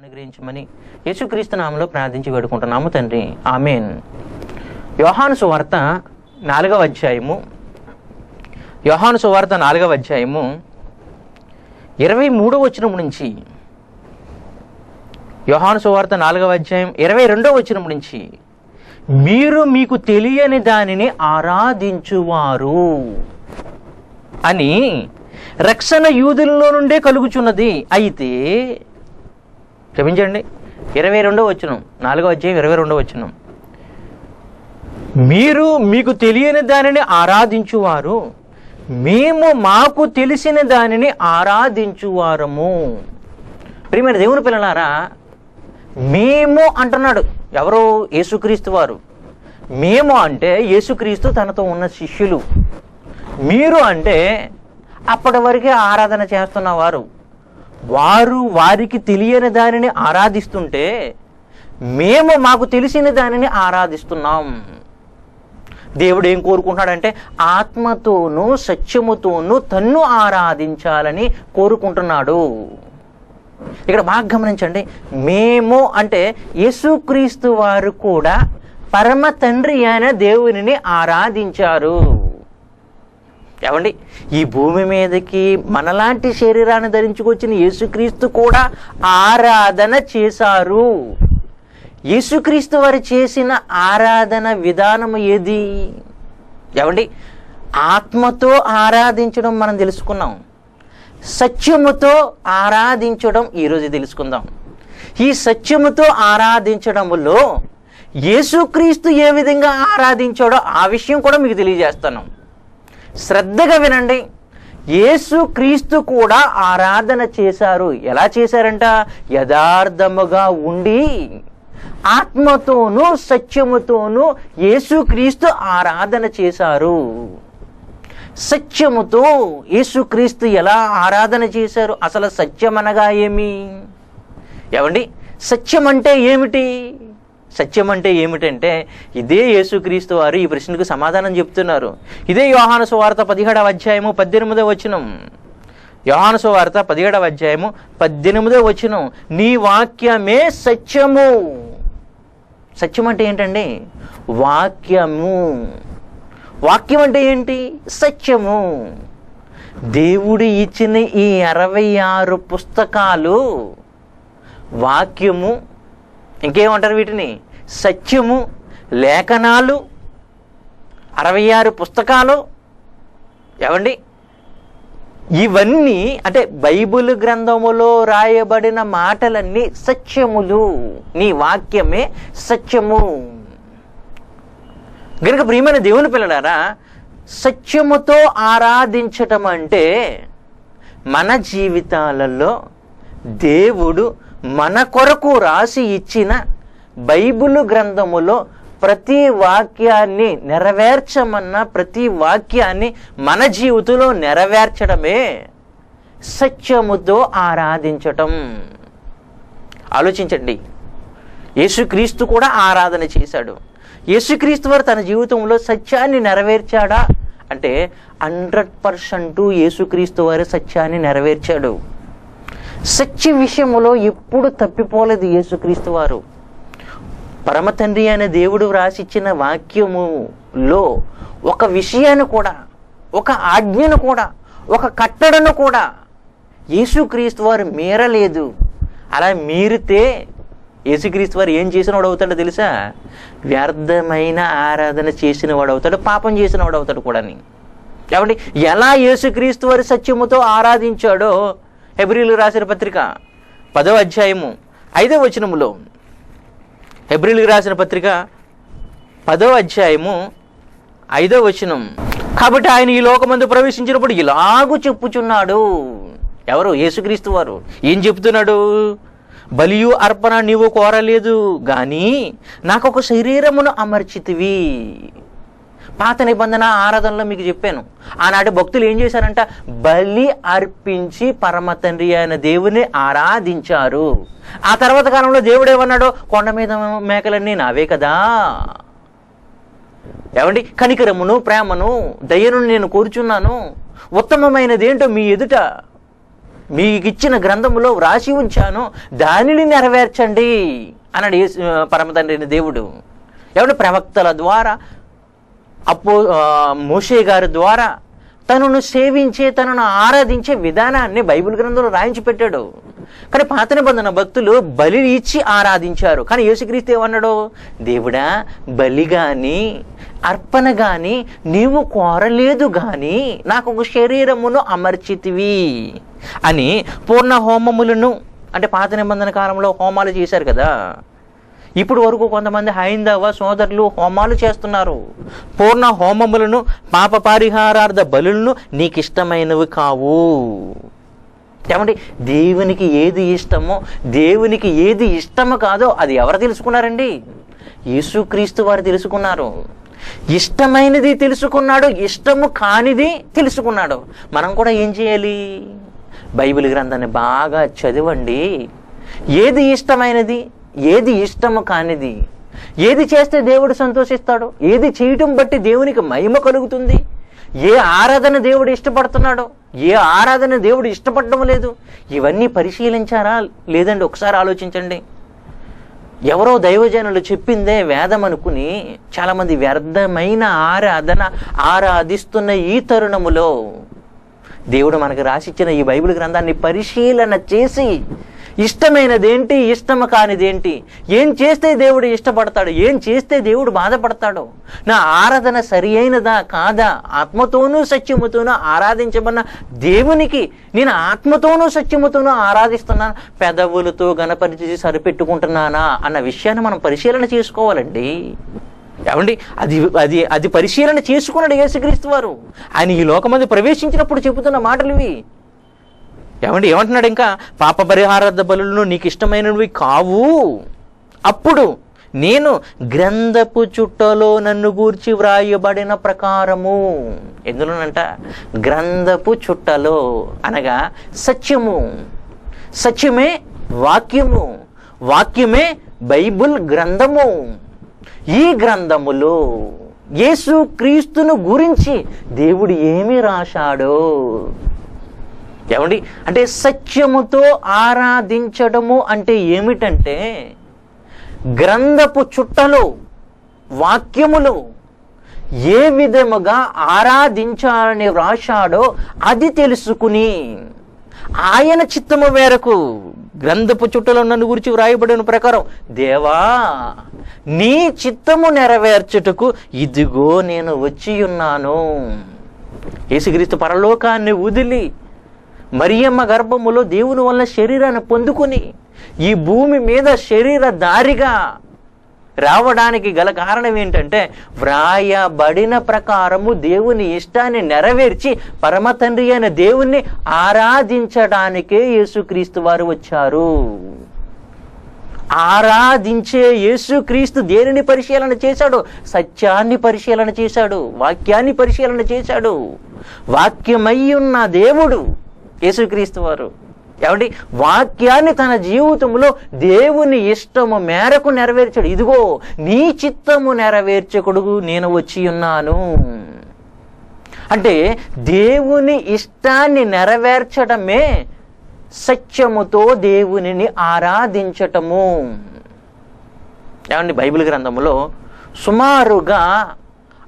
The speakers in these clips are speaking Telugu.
అనుగ్రహించమని యేసుక్రీస్తు నామంలో ప్రార్థించి వేడుకుంటున్నాము తండ్రి. ఆమెన్. యోహాను సువార్త నాలుగవ అధ్యాయము. యోహాను సువార్త నాలుగవ అధ్యాయము ఇరవై మూడవ వచనం నుంచి. యోహాను సువార్త నాలుగవ అధ్యాయం ఇరవై రెండవ వచనం నుంచి. మీరు మీకు తెలియని దానిని ఆరాధించువారు అని రక్షణ యూదులలో నుండే కలుగుచున్నది. అయితే క్షమించండి. ఇరవై రెండో వచ్చును నాలుగో అధ్యాయం ఇరవై రెండో వచ్చిన మీరు మీకు తెలియని దానిని ఆరాధించువారు. మేము మాకు తెలిసిన దానిని ఆరాధించువారము. ప్రియమైన దేవుని పిల్లలారా మేము అంటున్నాడు ఎవరు యేసుక్రీస్తు వారు. మేము అంటే యేసుక్రీస్తు తనతో ఉన్న శిష్యులు. మీరు అంటే అప్పటి వరకే ఆరాధన చేస్తున్న వారు వారికి తెలియని దానిని ఆరాధిస్తుంటే మేము మాకు తెలిసిన దానిని ఆరాధిస్తున్నాం. దేవుడు ఏం కోరుకుంటున్నాడంటే ఆత్మతోనూ సత్యముతోనూ తన్ను ఆరాధించాలని కోరుకుంటున్నాడు. ఇక్కడ బాగా గమనించండి మేము అంటే యేసుక్రీస్తు వారు కూడా పరమ తండ్రి అయిన దేవునిని ఆరాధించారు. ఏమండి? ఈ భూమి మీదకి మనలాంటి శరీరాన్ని ధరించుకొచ్చిన యేసుక్రీస్తు కూడా ఆరాధన చేశారు. యేసుక్రీస్తు వారు చేసిన ఆరాధన విధానం ఏది? ఏమండి? ఆత్మతో ఆరాధించడం మనం తెలుసుకున్నాం. సత్యముతో ఆరాధించడం ఈరోజు తెలుసుకుందాం. ఈ సత్యముతో ఆరాధించడంలో యేసుక్రీస్తు ఏ విధంగా ఆరాధించాడో ఆ విషయం కూడా మీకు తెలియజేస్తాను. శ్రద్ధగా వినండి. యేసు క్రీస్తు కూడా ఆరాధన చేశారు. ఎలా చేశారంట? యథార్థముగా ఉండి ఆత్మతోనూ సత్యముతోనూ యేసుక్రీస్తు ఆరాధన చేశారు. సత్యముతో యేసుక్రీస్తు ఎలా ఆరాధన చేశారు? అసలు సత్యం అనగా ఏమి? ఏమండి? సత్యం అంటే ఏమిటి? సత్యం అంటే ఏమిటంటే ఇదే యేసుక్రీస్తు వారు ఈ ప్రశ్నకు సమాధానం చెప్తున్నారు. ఇదే యోహాను సువార్త పదిహేడవ అధ్యాయము పద్దెనిమిదవ వచనం. యోహాను సువార్త పదిహేడవ అధ్యాయము పద్దెనిమిదవ వచనం. నీ వాక్యమే సత్యము. సత్యం అంటే ఏంటండి? వాక్యము. వాక్యం అంటే ఏంటి? సత్యము. దేవుడు ఇచ్చిన ఈ అరవై ఆరు పుస్తకాలు వాక్యము ఇంకేమంటారు వీటిని? సత్యము లేఖనాలు అరవై ఆరు పుస్తకాలు ఏమండి ఇవన్నీ అంటే బైబిల్ గ్రంథములో రాయబడిన మాటలన్నీ సత్యములు. నీ వాక్యమే సత్యము. గనుక ప్రియమైన దేవుని పిల్లలారా సత్యముతో ఆరాధించటం అంటే మన జీవితాలలో దేవుడు మన కొరకు రాసి ఇచ్చిన బైబిల్ గ్రంథములో ప్రతి వాక్యాన్ని నెరవేర్చమన్న ప్రతి వాక్యాన్ని మన జీవితంలో నెరవేర్చడమే సత్యముతో ఆరాధించటం. ఆలోచించండి. యేసుక్రీస్తు కూడా ఆరాధన చేశాడు. యేసుక్రీస్తు వారు తన జీవితంలో సత్యాన్ని నెరవేర్చాడా? అంటే హండ్రెడ్ పర్సెంట్ యేసుక్రీస్తు వారి సత్యాన్ని నెరవేర్చాడు. సత్య విషయంలో ఎప్పుడు తప్పిపోలేదు యేసుక్రీస్తు వారు. పరమతండ్రి అనే దేవుడు వ్రాసిచ్చిన వాక్యములో ఒక విషయాన్ని కూడా ఒక ఆజ్ఞను కూడా ఒక కట్టడను కూడా యేసుక్రీస్తు వారు మీరలేదు. అలా మీరితే యేసుక్రీస్తు వారు ఏం చేసిన వాడు అవుతాడో తెలుసా? వ్యర్థమైన ఆరాధన చేసిన వాడు అవుతాడు పాపం చేసిన వాడు అవుతాడు కూడాని. కాబట్టి ఎలా యేసుక్రీస్తు వారి సత్యముతో ఆరాధించాడో హెబ్రిలు రాసిన పత్రిక పదవ అధ్యాయము ఐదవ వచనములో. హెబ్రిలు రాసిన పత్రిక పదవ అధ్యాయము ఐదవ వచనం. కాబట్టి ఆయన ఈ లోకమందు ప్రవేశించినప్పుడు ఇలాగూ చెప్పుచున్నాడు. ఎవరు? యేసుక్రీస్తు వారు. ఏం చెప్తున్నాడు? బలియు అర్పణ నీవు కోరలేదు కానీ నాకు ఒక శరీరమును అమర్చితివి. పాత నిబంధన ఆరాధనలో మీకు చెప్పాను. ఆనాటి భక్తులు ఏం చేశారంట? బలి అర్పించి పరమ తండ్రి అయిన దేవుని ఆరాధించారు. ఆ తర్వాత కాలంలో దేవుడు ఏమన్నాడు? కొండ మీద మేకలన్నీ నావే కదా. ఏమండి? కనికరమును ప్రేమను దయను నేను కోరుచున్నాను. ఉత్తమమైనది ఏంటో మీ ఎదుట మీకు ఇచ్చిన గ్రంథములో వ్రాసి ఉంచాను. దానిని నెరవేర్చండి అన్నాడు పరమ పరమతండ్రి అయిన దేవుడు. ఏమంటే ప్రవక్తల ద్వారా అపో మోషే గారి ద్వారా తనను సేవించే తనను ఆరాధించే విధానాన్ని బైబిల్ గ్రంథంలో రాయించి పెట్టాడు. కానీ పాత నిబంధన భక్తులు బలి ఇచ్చి ఆరాధించారు. కానీ యేసుక్రీస్తు ఏమన్నాడు? దేవుడా బలి గాని అర్పణ గాని నీవు కోరలేదు గాని నాకు ఒక శరీరమును అమర్చితివి అని పూర్ణ హోమములను అంటే పాత నిబంధన కాలంలో హోమాలు చేశారు కదా ఇప్పుడు వరకు కొంతమంది హైందవ సోదరులు హోమాలు చేస్తున్నారు. పూర్ణ హోమములను పాప పరిహారార్థ బలులను నీకు ఇష్టమైనవి కావు. ఏమండి? దేవునికి ఏది ఇష్టమో దేవునికి ఏది ఇష్టము కాదో అది ఎవరు తెలుసుకున్నారండి? యేసుక్రీస్తు వారు తెలుసుకున్నారు. ఇష్టమైనది తెలుసుకున్నాడు ఇష్టము కానిది తెలుసుకున్నాడు. మనం కూడా ఏం చేయాలి? బైబిల్ గ్రంథాన్ని బాగా చదవండి. ఏది ఇష్టమైనది? ఏది ఇష్టము కానిది? ఏది చేస్తే దేవుడు సంతోషిస్తాడు? ఏది చేయటం బట్టి దేవునికి మహిమ కలుగుతుంది? ఏ ఆరాధన దేవుడు ఇష్టపడుతున్నాడో? ఏ ఆరాధన దేవుడు ఇష్టపడడం లేదు? ఇవన్నీ పరిశీలించారా? లేదండి ఒకసారి ఆలోచించండి. ఎవరో దైవజనులు చెప్పిందే వేదం అనుకుని చాలామంది వ్యర్థమైన ఆరాధన ఆరాధిస్తున్న ఈ తరుణములో దేవుడు మనకు రాసిచ్చిన ఈ బైబిల్ గ్రంథాన్ని పరిశీలన చేసి ఇష్టమైనదేంటి ఇష్టము కానిదేంటి ఏం చేస్తే దేవుడు ఇష్టపడతాడు? ఏం చేస్తే దేవుడు బాధపడతాడు? నా ఆరాధన సరి అయినదా కాదా? ఆత్మతోనూ సత్యముతోనూ ఆరాధించబడిన దేవునికి నేను ఆత్మతోనూ సత్యముతోనూ ఆరాధిస్తున్నాను పెదవులతో గణపరిచి సరిపెట్టుకుంటున్నానా అన్న విషయాన్ని మనం పరిశీలన చేసుకోవాలండి. ఏమండి? అది అది అది పరిశీలన చేసుకున్నాడు యేసుక్రీస్తు వారు. ఆయన ఈ లోకమంది ప్రవేశించినప్పుడు చెబుతున్న మాటలు ఇవి. ఏమండి ఏమంటున్నాడు ఇంకా? పాప పరిహారార్థ బలులను నీకు ఇష్టమైనవి కావు. అప్పుడు నేను గ్రంథపు చుట్టలో నన్ను గూర్చి వ్రాయబడిన ప్రకారము. ఎందులోనంట? గ్రంథపు చుట్టలో అనగా సత్యము. సత్యమే వాక్యము. వాక్యమే బైబుల్ గ్రంథము. ఈ గ్రంథములో యేసు క్రీస్తును గురించి దేవుడు ఏమి రాశాడో ఏమండి? అంటే సత్యముతో ఆరాధించడము అంటే ఏమిటంటే గ్రంథపు చుట్టలు వాక్యములు ఏ విధముగా ఆరాధించాలని వ్రాశాడో అది తెలుసుకుని ఆయన చిత్తము మేరకు గ్రంథపు చుట్టలో నన్ను గురించి వ్రాయబడిన ప్రకారం దేవా నీ చిత్తము నెరవేర్చుటకు ఇదిగో నేను వచ్చి ఉన్నాను. యేసుక్రీస్తు పరలోకాన్ని వదిలి మరియమ్మ గర్భములో దేవుని వల్ల శరీరాన్ని పొందుకుని ఈ భూమి మీద శరీర దారిగా రావడానికి గల కారణం ఏంటంటే వ్రాయబడిన ప్రకారము దేవుని ఇష్టాన్ని నెరవేర్చి పరమ తండ్రి అయిన దేవుణ్ణి ఆరాధించడానికే యేసుక్రీస్తు వారు వచ్చారు. ఆరాధించే యేసుక్రీస్తు దేనిని పరిశీలన చేశాడు? సత్యాన్ని పరిశీలన చేశాడు వాక్యాన్ని పరిశీలన చేశాడు. వాక్యమై ఉన్న దేవుడు యేసుక్రీస్తు వారు. ఏమండి? వాక్యాన్ని తన జీవితంలో దేవుని ఇష్టము మేరకు నెరవేర్చాడు. ఇదిగో నీ చిత్తము నెరవేర్చకుడు నేను వచ్చి ఉన్నాను. అంటే దేవుని ఇష్టాన్ని నెరవేర్చడమే సత్యముతో దేవునిని ఆరాధించటము. ఏమండి? బైబిల్ గ్రంథములో సుమారుగా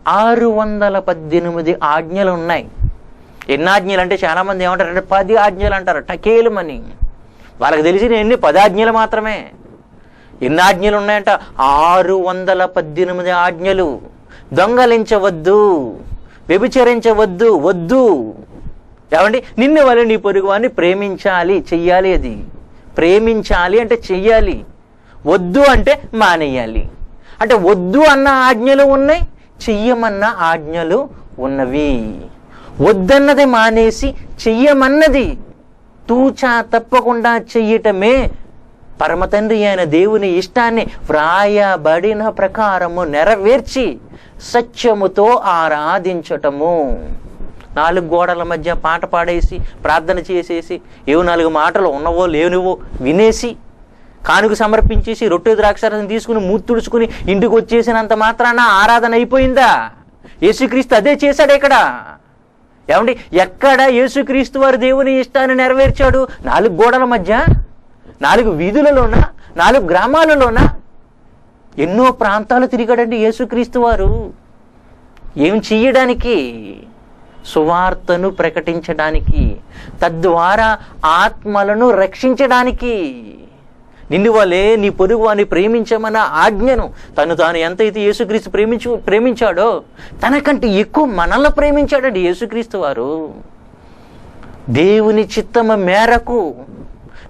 ఆరు వందల పద్దెనిమిది ఆజ్ఞలు ఉన్నాయి ఎన్ని ఆజ్ఞలు అంటే చాలామంది ఏమంటారంటే పది ఆజ్ఞలు అంటారు టకేలమని వాళ్ళకి తెలిసిన ఎన్ని? పదాజ్ఞలు మాత్రమే. ఎన్ని ఆజ్ఞలు ఉన్నాయంట? ఆరు వందల పద్దెనిమిది ఆజ్ఞలు. దొంగలించవద్దు వ్యభిచరించవద్దు వద్దు. ఏమండి? నిన్ను వల్ల నీ పొరుగువాన్ని ప్రేమించాలి చెయ్యాలి అది. ప్రేమించాలి అంటే చెయ్యాలి. వద్దు అంటే మానేయాలి. అంటే వద్దు అన్న ఆజ్ఞలు ఉన్నాయి చెయ్యమన్న ఆజ్ఞలు ఉన్నవి. వద్దన్నది మానేసి చెయ్యమన్నది తూచా తప్పకుండా చెయ్యటమే. పరమతండ్రి అయిన దేవుని ఇష్టాన్ని వ్రాయబడిన ప్రకారము నెరవేర్చి సత్యముతో ఆరాధించటము. నాలుగు గోడల మధ్య పాట పాడేసి ప్రార్థన చేసేసి ఏవో నాలుగు మాటలు ఉన్నవో లేనివో వినేసి కానుక సమర్పించేసి రొట్టె ద్రాక్షారసం తీసుకుని మూతుడుచుకుని ఇంటికి వచ్చేసినంత మాత్రాన ఆరాధన అయిపోయిందా? యేసుక్రీస్తు అదే చేశాడు ఇక్కడ. ఏమండి ఎక్కడ యేసుక్రీస్తు వారు దేవుని ఇష్టాన్ని నెరవేర్చాడు? నాలుగు గోడల మధ్య? నాలుగు వీధులలోన? నాలుగు గ్రామాలలోన? ఎన్నో ప్రాంతాలు తిరిగాడండి యేసుక్రీస్తు వారు. ఏం చెయ్యడానికి? సువార్తను ప్రకటించడానికి తద్వారా ఆత్మలను రక్షించడానికి. నిన్ను వలే నీ పొరుగు వాని ప్రేమించమన్న ఆజ్ఞను తను తాను ఎంతైతే యేసుక్రీస్తు ప్రేమించు ప్రేమించాడో తనకంటే ఎక్కువ మనల్ని ప్రేమించాడండి యేసుక్రీస్తు వారు. దేవుని చిత్తమ మేరకు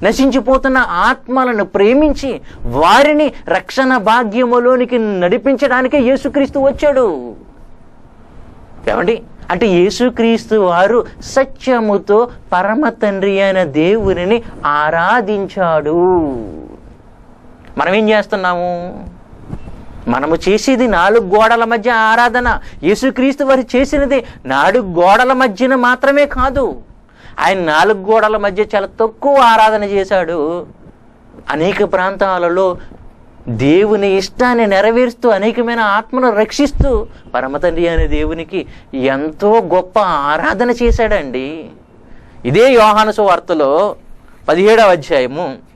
నశించిపోతున్న ఆత్మలను ప్రేమించి వారిని రక్షణ భాగ్యములోనికి నడిపించడానికే యేసుక్రీస్తు వచ్చాడు. ఏమండి? అంటే యేసుక్రీస్తు వారు సత్యముతో పరమ తండ్రి అయిన దేవునిని ఆరాధించాడు. మనం ఏం చేస్తున్నాము? మనము చేసేది నాలుగు గోడల మధ్య ఆరాధన. యేసుక్రీస్తు వారు చేసినది నాలుగు గోడల మధ్యన మాత్రమే కాదు. ఆయన నాలుగు గోడల మధ్య చాలా తక్కువ ఆరాధన చేశాడు. అనేక ప్రాంతాలలో దేవుని ఇష్టాన్ని నెరవేరుస్తూ అనేకమైన ఆత్మను రక్షిస్తూ పరమతండ్రి అనే దేవునికి ఎంతో గొప్ప ఆరాధన చేశాడండి. ఇదే యోహాను వార్తలో పదిహేడవ అధ్యాయము.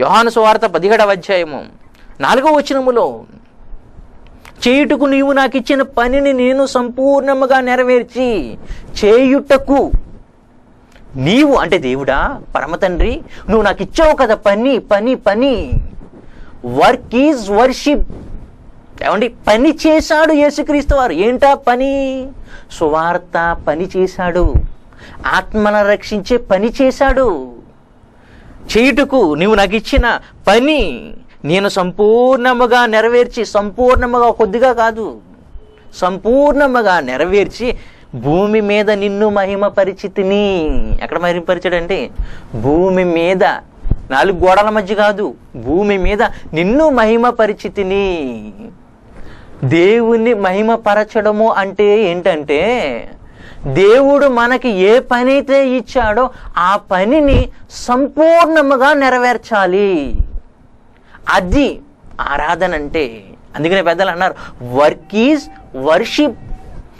యోహాను సువార్త పదిహేడవ అధ్యాయము. నాలుగవ వచనములో చేయుటకు నీవు నాకు ఇచ్చిన పనిని నేను సంపూర్ణముగా నెరవేర్చి చేయుటకు నీవు అంటే దేవుడా పరమతండ్రి నువ్వు నాకు ఇచ్చావు కదా పని పని పని. Work is worship. ఏమండి? పని చేశాడు యేసుక్రీస్తు వారు. ఏంటా పని? సువార్త పని చేశాడు. ఆత్మను రక్షించే పని చేశాడు. చేయుటకు నీవు నాకు ఇచ్చిన పని నేను సంపూర్ణముగా నెరవేర్చి సంపూర్ణముగా కొద్దిగా కాదు సంపూర్ణముగా నెరవేర్చి భూమి మీద నిన్ను మహిమ పరిచితిని ఎక్కడ మహిమపరిచాడంటే భూమి మీద నాలుగు గోడల మధ్య కాదు భూమి మీద నిన్ను మహిమ పరిచితిని దేవుణ్ణి మహిమపరచడము అంటే ఏంటంటే దేవుడు మనకి ఏ పని అయితే ఇచ్చాడో ఆ పనిని సంపూర్ణముగా నెరవేర్చాలి. అది ఆరాధన అంటే. అందుకనే పెద్దలు అన్నారు వర్క్ ఈజ్ వర్షిప్.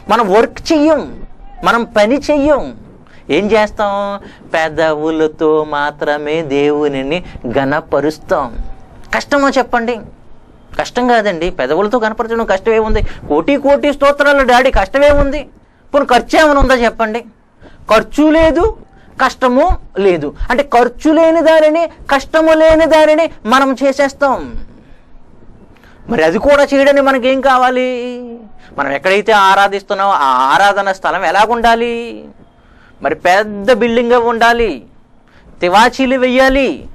మనం వర్క్ చెయ్యం మనం పని చెయ్యం. ఏం చేస్తాం? పెదవులతో మాత్రమే దేవునిని గణపరుస్తాం కష్టమో చెప్పండి. కష్టం కాదండి. పెదవులతో కనపరచడం కష్టమే ఉంది. కోటి కోటి స్తోత్రాలు డాడీ కష్టమే ఉంది. పోనీ ఖర్చు ఏమైనా ఉందా చెప్పండి? ఖర్చు లేదు కష్టము లేదు. అంటే ఖర్చు లేని దారిని కష్టము లేని దారిని మనం చేసేస్తాం. మరి అది కూడా చేయడానికి మనకేం కావాలి? మనం ఎక్కడైతే ఆరాధిస్తున్నామో ఆ ఆరాధన స్థలం ఎలాగుండాలి? మరి పెద్ద బిల్డింగ్ ఉండాలి? తివాచీలు వెయ్యాలి.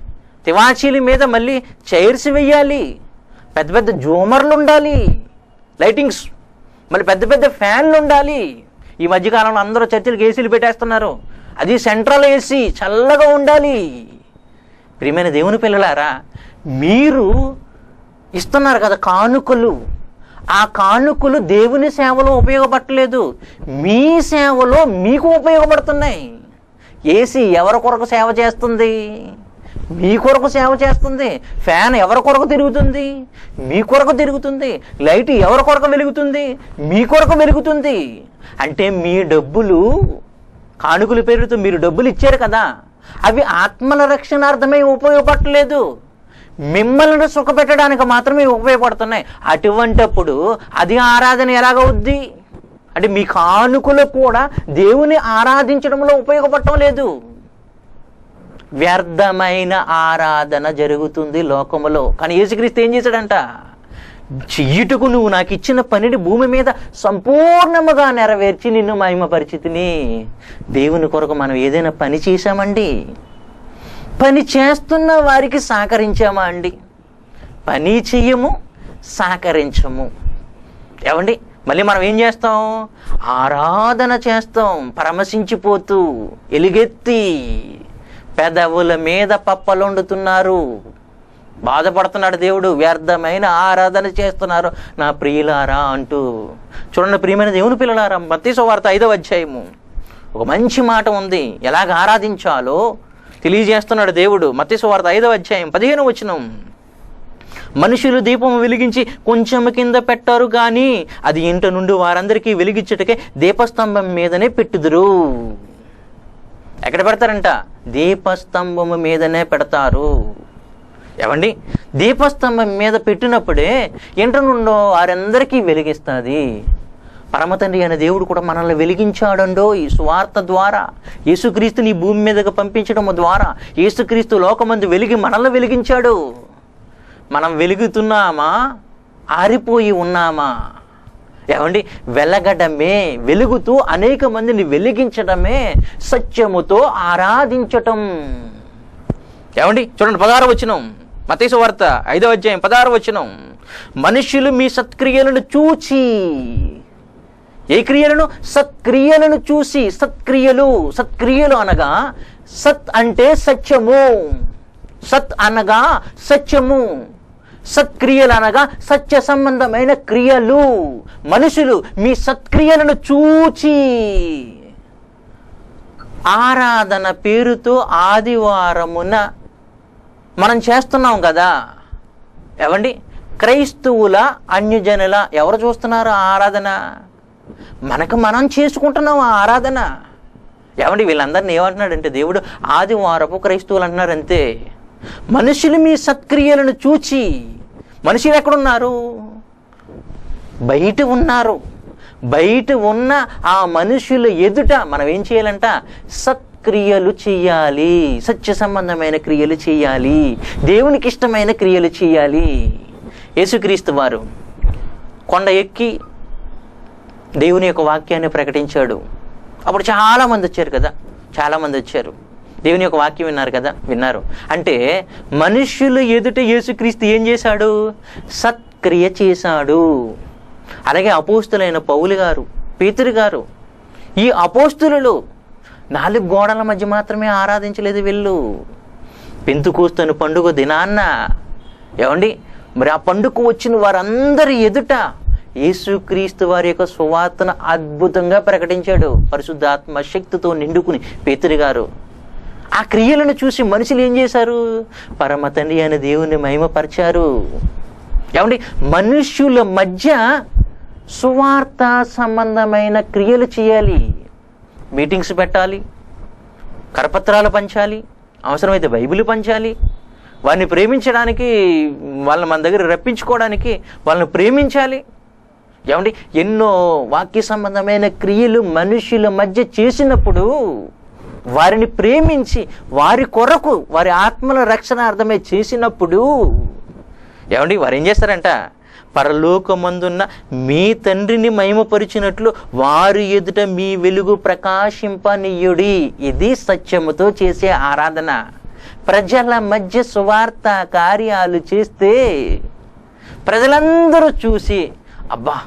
తివాచీల మీద మళ్ళీ చైర్స్ వెయ్యాలి. పెద్ద పెద్ద జూమర్లు ఉండాలి. లైటింగ్స్. మళ్ళీ పెద్ద పెద్ద ఫ్యాన్లు ఉండాలి. ఈ మధ్యకాలంలో అందరూ చర్చలకు ఏసీలు పెట్టేస్తున్నారు. అది సెంట్రల్ ఏసీ చల్లగా ఉండాలి. ప్రియమైన దేవుని పిల్లలారా మీరు ఇస్తున్నారు కదా కానుకలు. ఆ కానుకలు దేవుని సేవలో ఉపయోగపడలేదు. మీ సేవలో మీకు ఉపయోగపడుతున్నాయి. ఏసీ ఎవరి కొరకు సేవ చేస్తుంది? మీ కొరకు సేవ చేస్తుంది ఫ్యాన్ ఎవరి కొరకు తిరుగుతుంది మీ కొరకు తిరుగుతుంది లైట్ ఎవరి కొరకు వెలుగుతుంది మీ కొరకు వెలుగుతుంది. అంటే మీ డబ్బులు కానుకల పేరుతో మీరు డబ్బులు ఇచ్చారు కదా అవి ఆత్మల రక్షణార్థమై ఉపయోగపడలేదు. మిమ్మల్ని సుఖపెట్టడానికి మాత్రమే ఉపయోగపడుతున్నాయి. అటువంటప్పుడు అది ఆరాధన ఎలాగవుద్ది అంటే మీ కానుకలు కూడా దేవుని ఆరాధించడంలో ఉపయోగపడటం లేదు. వ్యర్థమైన ఆరాధన జరుగుతుంది లోకములో. కానీ యేసుక్రీస్తు ఏం చేశాడంట? చేయుటకు నువ్వు నాకు ఇచ్చిన పనిని భూమి మీద సంపూర్ణముగా నెరవేర్చి నిన్ను మహిమ పరిచితిని దేవుని కొరకు మనం ఏదైనా పని చేశామండి? పని చేస్తున్న వారికి సహకరించామా అండి? పని చెయ్యము సహకరించము. ఏమండి? మళ్ళీ మనం ఏం చేస్తాం? ఆరాధన చేస్తాం పరమశించిపోతూ ఎలుగెత్తి పెదవుల మీద పప్పలుండుతున్నారు. బాధపడుతున్నాడు దేవుడు వ్యర్థమైన ఆరాధన చేస్తున్నారు. నా ప్రియులారా అంటూ చూడండి ప్రియమైన దేవుని పిల్లలారా మత్తీసు వార్త ఐదవ అధ్యాయము. ఒక మంచి మాట ఉంది. ఎలాగ ఆరాధించాలో తెలియజేస్తున్నాడు దేవుడు. మత్తీసు ఐదవ అధ్యాయం పదిహేను వచనం. మనుషులు దీపం వెలిగించి కొంచెం కింద పెట్టారు కానీ అది ఇంట నుండి వారందరికీ వెలిగించటకే దీపస్తంభం మీదనే పెట్టుదురు. ఎక్కడ పెడతారంట? దీపస్తంభము మీదనే పెడతారు. ఏమండి? దీపస్తంభం మీద పెట్టినప్పుడే ఇంట నుండో వారందరికీ వెలిగిస్తుంది. పరమతండ్రి అనే దేవుడు కూడా మనల్ని వెలిగించాడండో ఈ స్వార్థ ద్వారా. యేసుక్రీస్తుని భూమి మీదకు పంపించడం ద్వారా యేసుక్రీస్తు లోకమందు వెలిగి మనల్ని వెలిగించాడు. మనం వెలుగుతున్నామా? ఆరిపోయి ఉన్నామా? ఏమండి? వెలగడమే వెలుగుతూ అనేక మందిని వెలిగించడమే సత్యముతో ఆరాధించటం. ఏమండి? చూడండి పదహారు వచ్చినం మతేసు వార్త ఐదవ అధ్యాయం పదహారు వచ్చినం మనుషులు మీ సత్క్రియలను చూచి ఏ క్రియలను? సత్క్రియలను చూసి సత్క్రియలు సత్క్రియలు అనగా సత్ అంటే సత్యము. సత్ అనగా సత్యము. సత్క్రియలు అనగా సత్య సంబంధమైన క్రియలు. మనుషులు మీ సత్క్రియలను చూచి ఆరాధన పేరుతో ఆదివారమున మనం చేస్తున్నాం కదా. ఏవండి? క్రైస్తవుల అన్యజనుల ఎవరు చూస్తున్నారు ఆరాధన? మనకు మనం చేసుకుంటున్నాం ఆ ఆరాధన. ఏమండి వీళ్ళందరినీ ఏమంటున్నాడంటే దేవుడు ఆదివారపు క్రైస్తవులు అంటున్నారు అంతే మనుషులు మీ సత్క్రియలను చూచి మనుషులు ఎక్కడున్నారు? బయట ఉన్నారు. బయట ఉన్న ఆ మనుషుల ఎదుట మనం ఏం చేయాలంట? సత్క్రియలు చేయాలి. సత్య సంబంధమైన క్రియలు చేయాలి. దేవునికి ఇష్టమైన క్రియలు చేయాలి. యేసుక్రీస్తు వారు కొండ ఎక్కి దేవుని యొక్క వాక్యాన్ని ప్రకటించాడు. అప్పుడు చాలామంది వచ్చారు కదా. చాలామంది వచ్చారు. దేవుని యొక్క వాక్యం విన్నారు కదా విన్నారు. అంటే మనుష్యులు ఎదుట యేసుక్రీస్తు ఏం చేశాడు? సత్క్రియ చేశాడు. అలాగే అపోస్తులైన పౌలు గారు పేతురు గారు ఈ అపోస్తులు నాలుగు గోడల మధ్య మాత్రమే ఆరాధించలేదు వీళ్ళు. పెంతుకూస్తున్న పండుగ దినాన్న ఏమండి? మరి ఆ పండుగ వచ్చిన వారందరి ఎదుట యేసుక్రీస్తు వారి యొక్క సువార్తను అద్భుతంగా ప్రకటించాడు. పరిశుద్ధాత్మ శక్తితో నిండుకుని పేతురు గారు. ఆ క్రియలను చూసి మనుషులు ఏం చేశారు? పరమ తండ్రి అనే దేవుణ్ణి మహిమపరిచారు. ఏమండి? మనుష్యుల మధ్య సువార్త సంబంధమైన క్రియలు చేయాలి. మీటింగ్స్ పెట్టాలి. కరపత్రాలు పంచాలి. అవసరమైతే బైబిల్ పంచాలి. వారిని ప్రేమించడానికి వాళ్ళని మన దగ్గర రప్పించుకోవడానికి వాళ్ళని ప్రేమించాలి. ఏమండి? ఎన్నో వాక్య సంబంధమైన క్రియలు మనుషుల మధ్య చేసినప్పుడు వారిని ప్రేమించి వారి కొరకు వారి ఆత్మల రక్షణార్థమే చేసినప్పుడు ఏమండి? వారు ఏం చేస్తారంట? పరలోకమందున్న మీ తండ్రిని మహిమపరిచినట్లు వారి ఎదుట మీ వెలుగు ప్రకాశింపనీయుడి. ఇది సత్యముతో చేసే ఆరాధన. ప్రజల మధ్య సువార్త కార్యాలు చేస్తే ప్రజలందరూ చూసి అబ్బా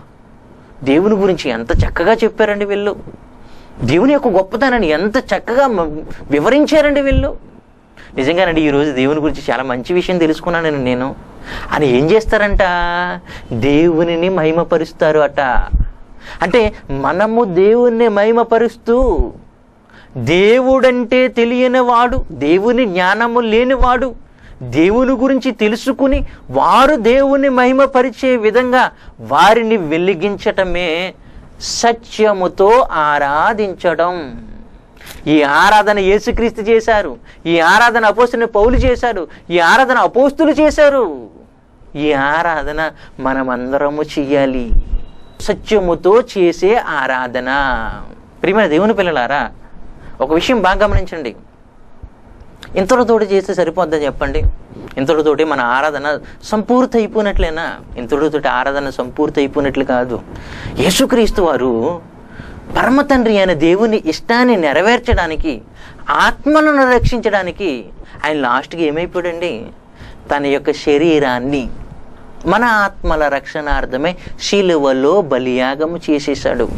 దేవుని గురించి ఎంత చక్కగా చెప్పారండి వీళ్ళు. దేవుని యొక్క గొప్పతనాన్ని ఎంత చక్కగా వివరించారండి వీళ్ళు? నిజంగానండి ఈరోజు దేవుని గురించి చాలా మంచి విషయం తెలుసుకున్నాను నేను అని ఏం చేస్తారంట? దేవునిని మహిమపరుస్తారు అట. అంటే మనము దేవుణ్ణి మహిమపరుస్తూ దేవుడంటే తెలియని వాడు దేవుని జ్ఞానము లేనివాడు దేవుని గురించి తెలుసుకుని వారు దేవుని మహిమపరిచే విధంగా వారిని వెలిగించటమే సత్యముతో ఆరాధించడం. ఈ ఆరాధన యేసుక్రీస్తు చేశారు. ఈ ఆరాధన అపోస్తుని పౌలు చేశారు. ఈ ఆరాధన అపోస్తులు చేశారు. ఈ ఆరాధన మనమందరము చెయ్యాలి. సత్యముతో చేసే ఆరాధన. ప్రియమైన దేవుని పిల్లలారా ఒక విషయం బాగా గమనించండి. ఇంతటితోటి చేస్తే సరిపోద్దని చెప్పండి. ఇంతటితోటి మన ఆరాధన సంపూర్తి అయిపోయినట్లేనా ఇంతటితోటి ఆరాధన సంపూర్తి అయిపోయినట్లు కాదు. యేసుక్రీస్తు వారు పరమ తండ్రి అయిన దేవుని ఇష్టాన్ని నెరవేర్చడానికి ఆత్మలను రక్షించడానికి ఆయన లాస్ట్కి ఏమైపోయాడండి? తన యొక్క శరీరాన్ని మన ఆత్మల రక్షణార్థమే శిలువలో బలియాగము చేసేసాడు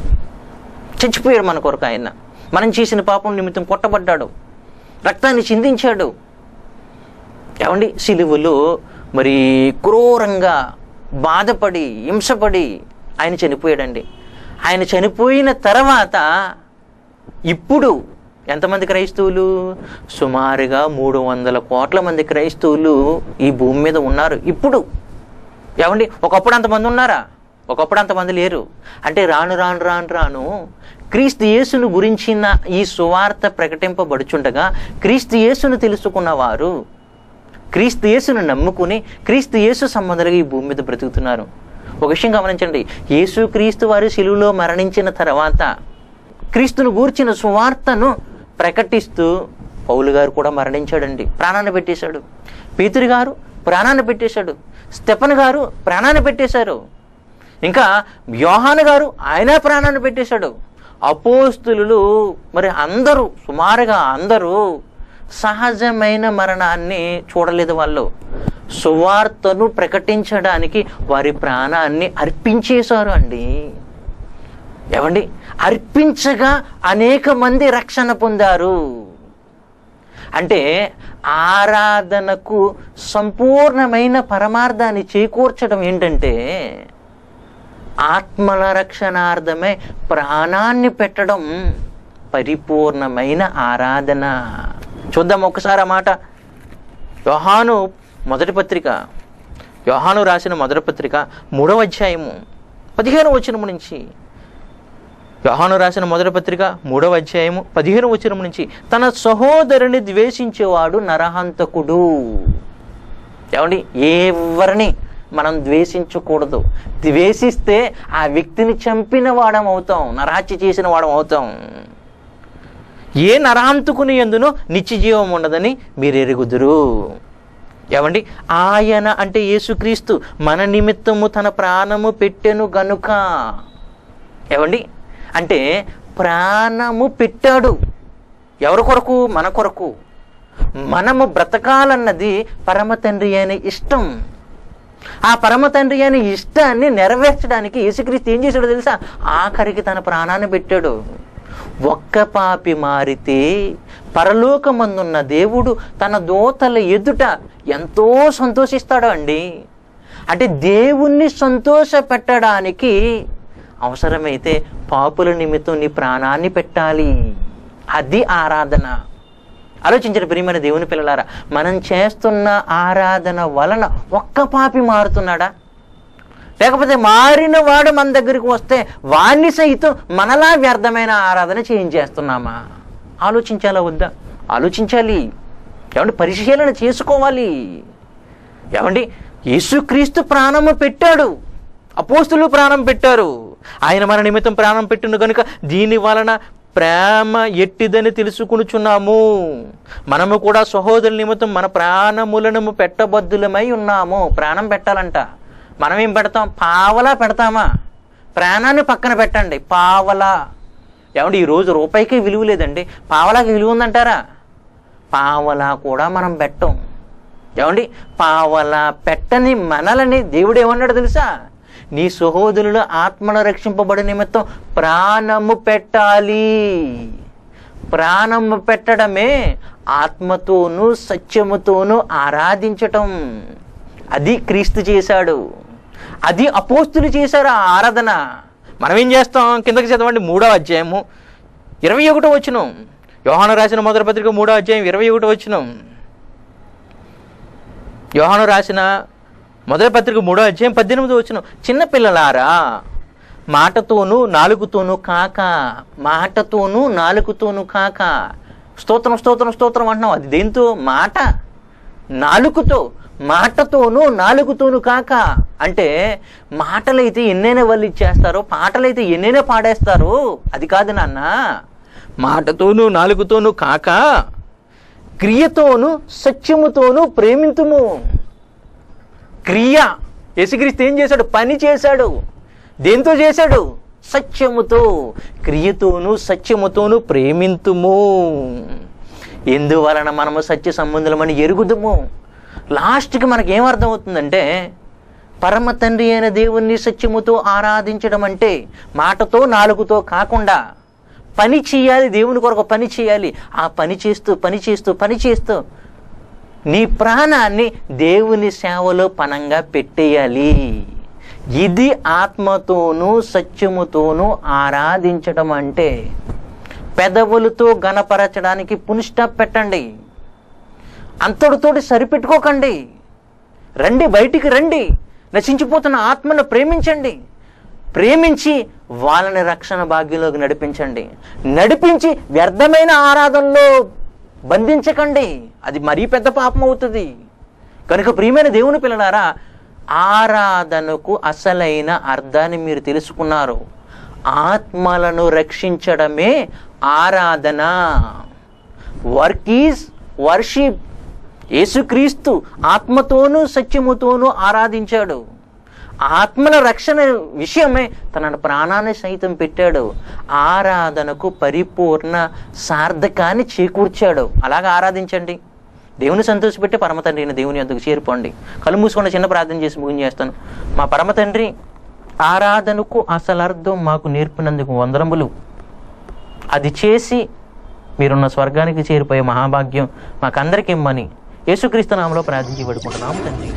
చచ్చిపోయాడు మన కొరకు ఆయన. మనం చేసిన పాపం నిమిత్తం కొట్టబడ్డాడు. రక్తాన్ని చిందించాడు. ఏమండి? సిలువలో మరి క్రూరంగా బాధపడి హింసపడి ఆయన చనిపోయాడండి. ఆయన చనిపోయిన తర్వాత ఇప్పుడు ఎంతమంది క్రైస్తవులు? సుమారుగా మూడు వందల కోట్ల మంది క్రైస్తవులు ఈ భూమి మీద ఉన్నారు ఇప్పుడు. ఏమండి? ఒకప్పుడు అంతమంది ఉన్నారా? ఒకప్పుడు అంతమంది లేరు. అంటే రాను రాను రాను రాను క్రీస్తు యేసును గురించిన ఈ సువార్త ప్రకటింపబడుచుండగా క్రీస్తు యేసును తెలుసుకున్న వారు క్రీస్తు యేసును నమ్ముకుని క్రీస్తు యేసు సంబంధాలుగా ఈ భూమి మీద బ్రతుకుతున్నారు. ఒక విషయం గమనించండి. యేసు క్రీస్తు వారు శిలువులో మరణించిన తర్వాత క్రీస్తును గూర్చిన సువార్తను ప్రకటిస్తూ పౌలు గారు కూడా మరణించాడండి. ప్రాణాన్ని పెట్టేశాడు. పీతురు గారు ప్రాణాన్ని పెట్టేశాడు. స్టెఫన్ గారు ప్రాణాన్ని పెట్టేశారు. ఇంకా యోహాను గారు ఆయన ప్రాణాన్ని పెట్టేశాడు. అపోస్తులు మరి అందరూ సుమారుగా అందరూ సహజమైన మరణాన్ని చూడలేదు వాళ్ళు. సువార్తను ప్రకటించడానికి వారి ప్రాణాన్ని అర్పించేశారు అండి. ఏమండి? అర్పించగా అనేక మంది రక్షణ పొందారు. అంటే ఆరాధనకు సంపూర్ణమైన పరమార్థాన్ని చేకూర్చడం ఏంటంటే ఆత్మల రక్షణార్థమే ప్రాణాన్ని పెట్టడం పరిపూర్ణమైన ఆరాధన. చూద్దాం ఒకసారి ఆ మాట. యోహాను మొదటి పత్రిక. యోహాను రాసిన మొదటి పత్రిక మూడవ అధ్యాయము పదిహేను వచనము నుంచి. యోహాను రాసిన మొదటి పత్రిక మూడవ అధ్యాయము పదిహేను వచనము నుంచి. తన సహోదరుని ద్వేషించేవాడు నరహంతకుడు. ఏమండి? ఎవరిని? మనం ద్వేషించకూడదు. ద్వేషిస్తే ఆ వ్యక్తిని చంపిన వాడం అవుతాం నరహత్య చేసిన వాడం అవుతాం. ఏ నరాంతుకుని ఎందునో నిత్యజీవం ఉండదని మీరు ఎరుగుదురు. ఏమండి? ఆయన అంటే యేసుక్రీస్తు. మన నిమిత్తము తన ప్రాణము పెట్టెను గనుక. ఏమండి? అంటే ప్రాణము పెట్టాడు. ఎవరి కొరకు? మన కొరకు. మనము బ్రతకాలన్నది పరమ తండ్రి అనే ఇష్టం. ఆ పరమ తండ్రి అని ఇష్టాన్ని నెరవేర్చడానికి యేసుక్రీస్తు ఏం చేశాడో తెలుసా? ఆఖరికి తన ప్రాణాన్ని పెట్టాడు. ఒక్క పాపి మారితే పరలోకమందున్న దేవుడు తన దోతల ఎదుట ఎంతో సంతోషిస్తాడు అండి. అంటే దేవుణ్ణి సంతోష పెట్టడానికి అవసరమైతే పాపుల నిమిత్తం నీ ప్రాణాన్ని పెట్టాలి. అది ఆరాధన. ఆలోచించిన ప్రియమైన దేవుని పిల్లలారా మనం చేస్తున్న ఆరాధన వలన ఒక్క పాపి మారుతున్నాడా? లేకపోతే మారిన వాడు మన దగ్గరికి వస్తే వాణ్ణి సైతం మనలా వ్యర్థమైన ఆరాధన చేయించేస్తున్నామా? ఆలోచించాలా వద్దా? ఆలోచించాలి. ఏమండి పరిశీలన చేసుకోవాలి. ఏమండి యేసుక్రీస్తు ప్రాణము పెట్టాడు. అపోస్తులు ప్రాణం పెట్టారు. ఆయన మన నిమిత్తం ప్రాణం పెట్టిన కనుక దీని వలన ప్రేమ ఎట్టిదని తెలుసుకునుచున్నాము. మనము కూడా సహోదరుల నిమిత్తం మన ప్రాణములను పెట్టబద్దులమై ఉన్నాము. ప్రాణం పెట్టాలంట. మనం ఏం పెడతాం? పావలా పెడతామా? ప్రాణాన్ని పక్కన పెట్టండి. పావలా. ఏమంటే ఈరోజు రూపాయికి విలువ లేదండి. పావలాకి విలువ ఉందంటారా? పావలా కూడా మనం పెట్టం. ఏమండి? పావలా పెట్టని మనలని దేవుడు ఏమన్నాడు తెలుసా? నీ సహోదరులు ఆత్మను రక్షింపబడి నిమిత్తం ప్రాణము పెట్టాలి. ప్రాణము పెట్టడమే ఆత్మతోనూ సత్యముతోనూ ఆరాధించటం. అది క్రీస్తు చేశాడు. అది అపోస్తులు చేశారు ఆ ఆరాధన. మనం ఏం చేస్తాం? కిందకి చదవండి మూడో అధ్యాయము. ఇరవై ఒకటో వచ్చిన యోహాను రాసిన మొదటి పత్రిక మూడో అధ్యాయం ఇరవై ఒకటో వచ్చిన యోహాను రాసిన మొదటి పత్రిక మూడో అధ్యాయం పద్దెనిమిది వచ్చిన చిన్నపిల్లలారా మాటతోనూ నాలుగుతోనూ కాక మాటతోనూ నాలుగుతోనూ కాక. స్తోత్రం స్తోత్రం స్తోత్రం అంటున్నాం అది దేంతో మాట. నాలుగుతో. మాటతోనూ నాలుగుతోనూ కాక. అంటే మాటలైతే ఎన్నైనా వాళ్ళు ఇచ్చేస్తారో పాటలైతే ఎన్నైనా పాడేస్తారు. అది కాదు నాన్న. మాటతోనూ నాలుగుతోనూ కాక క్రియతోనూ సత్యముతోనూ ప్రేమింతుము. క్రియ. యేసుక్రీస్తు ఏం చేశాడు? పని చేశాడు. దేంతో చేశాడు? సత్యముతో. క్రియతోనూ సత్యముతోనూ ప్రేమింతుము. ఎందువలన మనము సత్య సంబంధులమని ఎరుగుదుము? లాస్ట్కి మనకి ఏమర్థమవుతుందంటే అర్థమవుతుందంటే పరమ తండ్రి అయిన దేవుణ్ణి సత్యముతో ఆరాధించడం అంటే మాటతో నాలుగుతో కాకుండా పని చేయాలి దేవుని కొరకు పని చేయాలి. ఆ పని చేస్తూ పని చేస్తూ పని చేస్తూ నీ ప్రాణాన్ని దేవుని సేవలో పనంగా పెట్టేయాలి. ఇది ఆత్మతోనూ సత్యముతోనూ ఆరాధించడం అంటే పెదవులతో గణపరచడానికి పునిస్టాప్ పెట్టండి. అంతటితోటి సరిపెట్టుకోకండి. రండి బయటికి రండి. నశించిపోతున్న ఆత్మను ప్రేమించండి. ప్రేమించి వాళ్ళని రక్షణ భాగ్యంలోకి నడిపించండి. నడిపించి వ్యర్థమైన ఆరాధనలో బంధించకండి. అది మరీ పెద్ద పాపం అవుతుంది. కనుక ప్రియమైన దేవుని పిల్లలారా ఆరాధనకు అసలైన అర్థాన్ని మీరు తెలుసుకున్నారు. ఆత్మలను రక్షించడమే ఆరాధన. Work is worship. యేసుక్రీస్తు ఆత్మతోనూ సత్యముతోనూ ఆరాధించాడు. ఆత్మల రక్షణ విషయమే తన ప్రాణాన్ని సైతం పెట్టాడు. ఆరాధనకు పరిపూర్ణ సార్థకాన్ని చేకూర్చాడు. అలాగ ఆరాధించండి. దేవుని సంతోషపెట్టి పరమతండ్రి అయిన దేవుని అందుకు చేరుకోండి. కళ్ళు మూసుకొని చిన్న ప్రార్థన చేసి ముగించి చేస్తాను. మా పరమతండ్రి ఆరాధనకు ఆరాధనకు అర్థం మాకు నేర్పినందుకు వందరములు. అది చేసి మీరున్న స్వర్గానికి చేరిపోయే మహాభాగ్యం మాకందరికీ ఇమ్మని. యేసుక్రీస్తు నామలో ప్రార్థించి పెడుకుంటున్నాము తండ్రి.